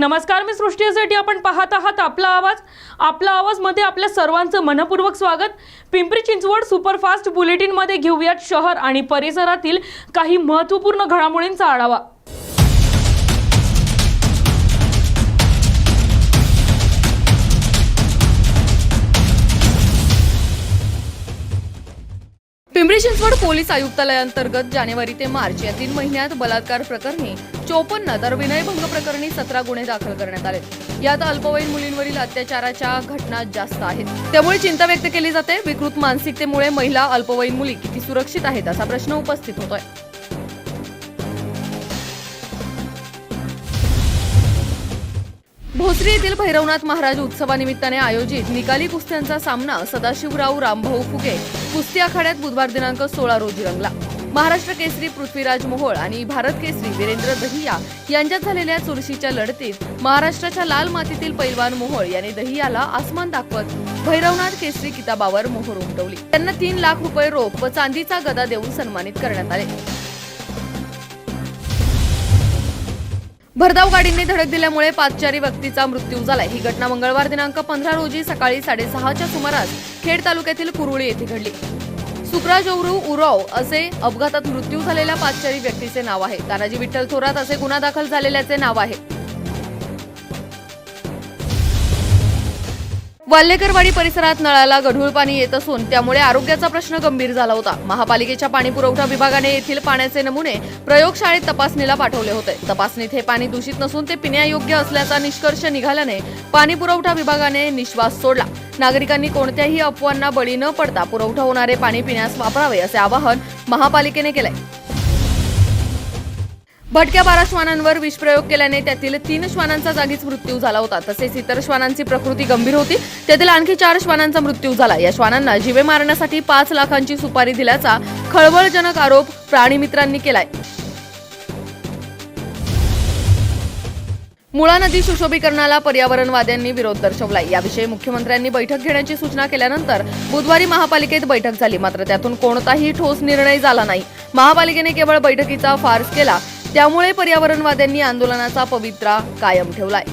नमस्कार मी सृष्टीसाठी आपण पाहत आहात आपला आवाज. आपला आवाजमध्ये आपल्या सर्वांचं मनपूर्वक स्वागत. पिंपरी चिंचवड सुपरफास्ट बुलेटिनमध्ये घेऊयात शहर आणि परिसरातील काही महत्त्वपूर्ण घडामोडींचा आढावा. पिंपरी चिंचवड पोलीस आयुक्तालयांतर्गत जानेवारी ते मार्च या तीन महिन्यात बलात्कार प्रकरणी चोपन्न तर विनयभंग प्रकरणी सतरा गुन्हे दाखल करण्यात आले यात अल्पवयीन मुलींवरील अत्याचाराच्या घटना जास्त आहेत. त्यामुळे चिंता व्यक्त केली जाते. विकृत मानसिकतेमुळे महिला अल्पवयीन मुली किती सुरक्षित आहेत असा प्रश्न उपस्थित होतोय. भोसरी येथील भैरवनाथ महाराज उत्सवानिमित्ताने आयोजित निकाली कुस्त्यांचा सामना सदाशिवराव रामभाऊ फुगे कुस्ती आखाड्यात बुधवार दिनांक सोळा रोजी रंगला. महाराष्ट्र केसरी पृथ्वीराज मोहोळ आणि भारत केसरी वीरेंद्र दहिया यांच्यात झालेल्या चुरशीच्या लढतीत महाराष्ट्राच्या लाल मातीतील पैलवान मोहोळ यांनी दहियाला आसमान दाखवत भैरवनाथ केसरी किताबावर मोहोर उमटवली. त्यांना तीन लाख रुपये रोख व चांदीचा गदा देऊन सन्मानित करण्यात आले. भरधाव गाडीने धडक दिल्यामुळे पादचारी व्यक्तीचा मृत्यू झालाय. ही घटना मंगळवार दिनांक पंधरा रोजी सकाळी साडेसहाच्या सुमारास खेड तालुक्यातील कुरुळी येथे घडली. सुकराज औरू उराव असे अपघातात मृत्यू झालेल्या पादचारी व्यक्तीचे नाव आहे. तानाजी विठ्ठल थोरात असे गुन्हा दाखल झालेल्याचे नाव आहे. वाल्लेकरवाडी परिसरात नळाला गढूळ पाणी येत असून त्यामुळे आरोग्याचा प्रश्न गंभीर झाला होता. महापालिकेच्या पाणी पुरवठा विभागाने येथील पाण्याचे नमुने प्रयोगशाळेत तपासणीला पाठवले होते. तपासणीत हे पाणी दूषित नसून ते पिण्यायोग्य असल्याचा निष्कर्ष निघाल्याने पाणी पुरवठा विभागाने निश्वास सोडला. नागरिकांनी कोणत्याही अफवांना बळी न पडता पुरवठा होणारे पाणी पिण्यास वापरावे असे आवाहन महापालिकेने केले भटक्या बारा श्वानांवर विषप्रयोग केल्याने त्यातील तीन श्वानांचा जागीच मृत्यू झाला होता. तसेच इतर श्वानांची प्रकृती गंभीर होती. त्यातील आणखी चार श्वानांचा मृत्यू झाला. या श्वानांना जीवे मारण्यासाठी पाच लाखांची सुपारी दिल्याचा खळबळजनक आरोप प्राणीमित्रांनी केलाय. मुळा नदी सुशोभीकरणाला पर्यावरणवाद्यांनी विरोध दर्शवलाय. याविषयी मुख्यमंत्र्यांनी बैठक घेण्याची सूचना केल्यानंतर बुधवारी महापालिकेत बैठक झाली. मात्र त्यातून कोणताही ठोस निर्णय झाला नाही. महापालिकेने केवळ बैठकीचा फार्स केला. त्यामुळे पर्यावरणवाद्यांनी आंदोलनाचा पवित्रा कायम ठेवलाय.